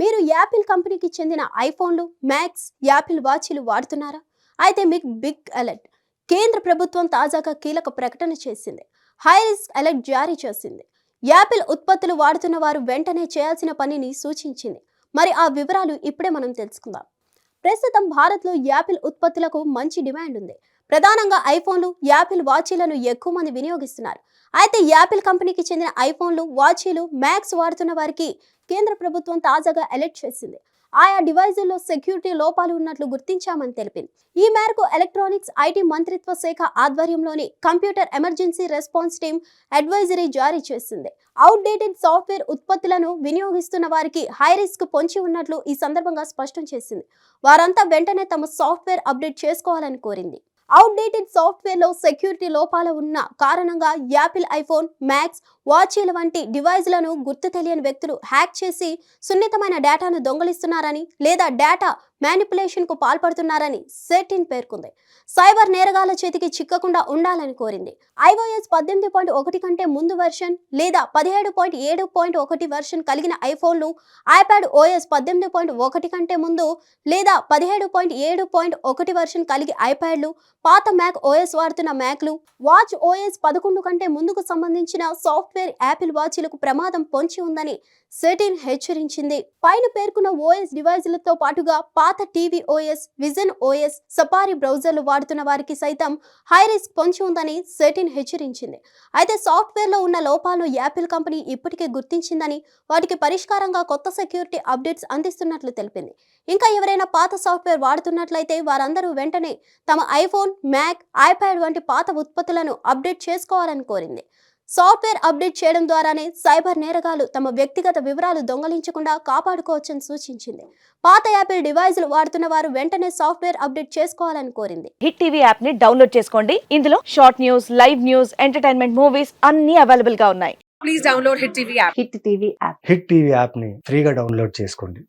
మీరు యాపిల్ కంపెనీకి చెందిన ఐఫోన్లు మ్యాక్స్ యాపిల్ వాచీలు వాడుతున్నారా? అయితే మీకు బిగ్ అలర్ట్. కేంద్ర ప్రభుత్వం తాజాగా కీలక ప్రకటన చేసింది. హై రిస్క్ అలర్ట్ జారీ చేసింది. యాపిల్ ఉత్పత్తులు వాడుతున్న వారు వెంటనే చేయాల్సిన పనిని సూచించింది. మరి ఆ వివరాలు ఇప్పుడే మనం తెలుసుకుందాం. ప్రస్తుతం భారత్లో యాపిల్ ఉత్పత్తులకు మంచి డిమాండ్ ఉంది. ప్రధానంగా ఐఫోన్లు యాపిల్ వాచీలను ఎక్కువ మంది వినియోగిస్తున్నారు. అయితే యాపిల్ కంపెనీకి చెందిన ఐఫోన్లు వాచీలు మ్యాక్స్ వాడుతున్న వారికి కేంద్ర ప్రభుత్వం తాజాగా అలర్ట్ చేసింది. ఆయా డివైజుల్లో సెక్యూరిటీ లోపాలు ఉన్నట్లు గుర్తించామని తెలిపింది. ఈ మేరకు ఎలక్ట్రానిక్స్ ఐటీ మంత్రిత్వ శాఖ ఆధ్వర్యంలోని computer emergency response team advisory జారీ చేసింది. అవుట్డేటెడ్ సాఫ్ట్వేర్ ఉత్పత్తులను వినియోగిస్తున్న వారికి హై రిస్క్ పొంచి ఉన్నట్లు ఈ సందర్భంగా స్పష్టం చేసింది. వారంతా వెంటనే తమ సాఫ్ట్వేర్ అప్డేట్ చేసుకోవాలని కోరింది. అవుట్డేటెడ్ సాఫ్ట్వేర్లో సెక్యూరిటీ లోపాలు ఉన్న కారణంగా యాపిల్ ఐఫోన్ మ్యాక్స్ వాచీల వంటి డివైజ్లను గుర్తు తెలియని వ్యక్తులు హ్యాక్ చేసి సున్నితమైన డేటాను దొంగలిస్తున్నారని లేదా డేటా కు పాల్పడుతున్నారని సెటిన్ పేర్కొంది. సైబర్ నేరగాల చేతికి చిక్కకుండా ఉండాలని కోరింది. ఐఓఎస్ పద్దెనిమిది పాయింట్ ఒకటి కంటే ముందు వెర్షన్ లేదా పదిహేడు పాయింట్ ఏడు పాయింట్ ఒకటి వెర్షన్ కలిగిన ఐఫోన్లు ఐప్యాడ్ ఓఎస్ పద్దెనిమిది పాయింట్ ఒకటి కంటే ముందు లేదా పదిహేడు పాయింట్ ఏడు పాయింట్ ఒకటి వెర్షన్ కలిగి ఐప్యాడ్లు పాత మ్యాక్ ఓఎస్ వాడుతున్న మ్యాక్లు వాచ్ ఓఎస్ పదకొండు కంటే ముందుకు సంబంధించిన సాఫ్ట్వేర్ యాపిల్ వాచ్లకు ప్రమాదం పొంచి ఉందని సెటిన్ హెచ్చరించింది. పైన పేర్కొన్న ఓఎస్ డివైజ్లతో పాటుగా పాత TV OS vision OS Safari బ్రౌజర్లు వాడుతున్న వారికి సైతం హై రిస్క్ పొంచి ఉందని సెటిన్ హెచ్చరించింది. అయితే సాఫ్ట్వేర్లో ఉన్న లోపాలను యాపిల్ కంపెనీ ఇప్పటికే గుర్తించిందని వాటికి పరిష్కారంగా కొత్త సెక్యూరిటీ అప్డేట్స్ అందిస్తున్నట్లు తెలిపింది. ఇంకా ఎవరైనా పాత సాఫ్ట్వేర్ వాడుతున్నట్లయితే వారందరూ వెంటనే తమ ఐఫోన్ మ్యాక్ ఐప్యాడ్ వంటి పాత ఉత్పత్తులను అప్డేట్ చేసుకోవాలని కోరింది. సాఫ్ట్వేర్ అప్డేట్ చేయడం ద్వారానే సైబర్ నేరగాలు తమ వ్యక్తిగత వివరాలు దొంగలించకుండా కాపాడుకోవచ్చని సూచించింది. పాత యాపిల్ డివైజులు వాడుతున్న వారు వెంటనే సాఫ్ట్వేర్ అప్డేట్ చేసుకోవాలని కోరింది. హిట్ టీవీ యాప్ని డౌన్లోడ్ చేసుకోండి. ఇందులో short news live news entertainment movies అన్ని అవైలబుల్గా ఉన్నాయి. Please download Hit TV app. Hit TV app hit TV యాప్ని ఫ్రీగా డౌన్లోడ్ చేసుకోండి.